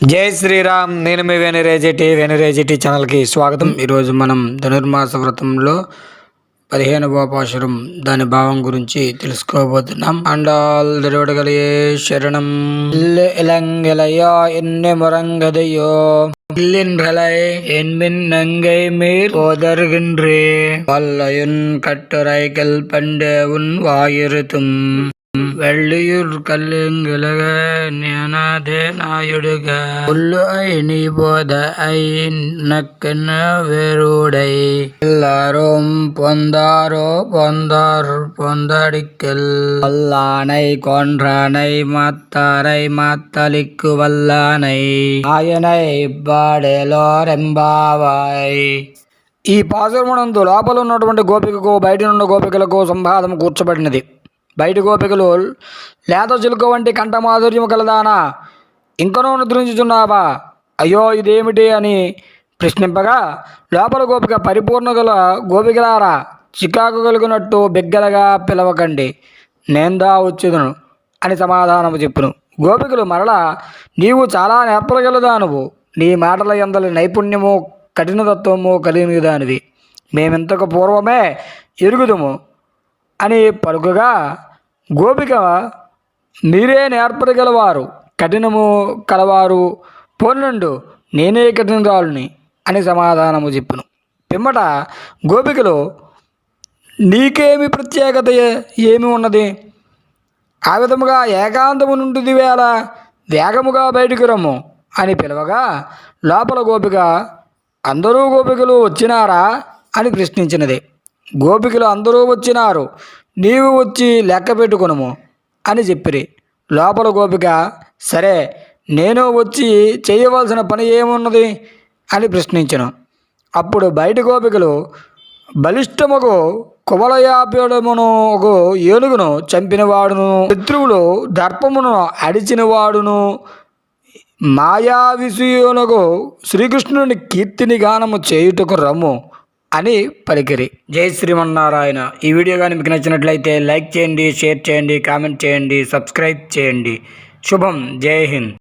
జై శ్రీరామ్ నేను మీ వెనరేజిటి వెనరేజిటి ఛానల్కి స్వాగతం ఈరోజు మనం ధనుర్మాస వ్రతంలో పదిహేను పాశురం దాని భావం గురించి తెలుసుకోబోతున్నాం అండాల్ తిరువడగలియే శరణం ఇల్లు ఇలంగెలయో ఎన్నె మురంగదయో இல்லின்றலை என்பின் நங்கை மீர் போதர்கின்றே வல்லையுன் கட்டுரைகள் பண்டு உன் வாயிருத்தும் வெள்ளியூர் கல்லுங்கிழக ஞானதே நாயுடுக புல்லு ஐ நீ போத ஐ நக்கன வேறுடை எல்லாரும் பொந்தாரோ பொந்தார் பொந்தடிக்கல் வல்லானை கொன்றானை மாத்தாரை மாத்தலிக்கு వల్లానై ఆయనై బాడెలో రెంబావాయ్ ఈ పాశురమునందు లోపల ఉన్నటువంటి గోపికకు బయట ఉన్న గోపికలకు సంవాదం కూర్చబడినది బయట గోపికలు లేత చిలుక వంటి కంఠమాధుర్యము కలదానా? ఇంకనూ నిద్రించుచున్నావా? అయ్యో ఇదేమిటి అని ప్రశ్నింపగా లోపల గోపిక పరిపూర్ణ గల గోపికలారా చికాకు కలిగినట్టు బిగ్గరగా పిలవకండి. నేందా వచ్చేదను అని సమాధానము చెప్పును. గోపికలు మరలా నీవు చాలా నేర్పగలదానువు నీ మాటల ఎందలి నైపుణ్యము కఠినతత్వము కలిగిన దానివి మేమింతకు పూర్వమే ఎరుగుదుము. అని పలుకగా గోపిక మీరే నేర్పగలవారు కఠినము కలవారు పోనుండు నేనే కఠినరాలుని అని సమాధానము చెప్పును. పిమ్మట గోపికలో నీకేమి ప్రత్యేకత ఏమి ఉన్నది? ఆ విధముగా ఏకాంతము నుండి వేళ వేగముగా బయటికి రమ్ము అని పిలవగా లోపల గోపిక అందరూ గోపికలు వచ్చినారా? అని ప్రశ్నించినది. గోపికలు అందరూ వచ్చినారు. నీవు వచ్చి లెక్క పెట్టుకునుము అని చెప్పిరి. లోపల గోపిక సరే నేను వచ్చి చేయవలసిన పని ఏమున్నది? అని ప్రశ్నించను. అప్పుడు బయట గోపికలు బలిష్టముకు కువలయాప్యుడమును ఒక ఏనుగును చంపినవాడును శత్రువులు దర్పమును అడిచినవాడును మాయా విషయునకు శ్రీకృష్ణుని కీర్తిని గానము చేయుటకు రమ్ము. అని పలికిరి. జై శ్రీమన్నారాయణ. ఈ వీడియో కానీ మీకు నచ్చినట్లయితే లైక్ చేయండి షేర్ చేయండి కామెంట్ చేయండి సబ్స్క్రైబ్ చేయండి. శుభం. జై హింద్.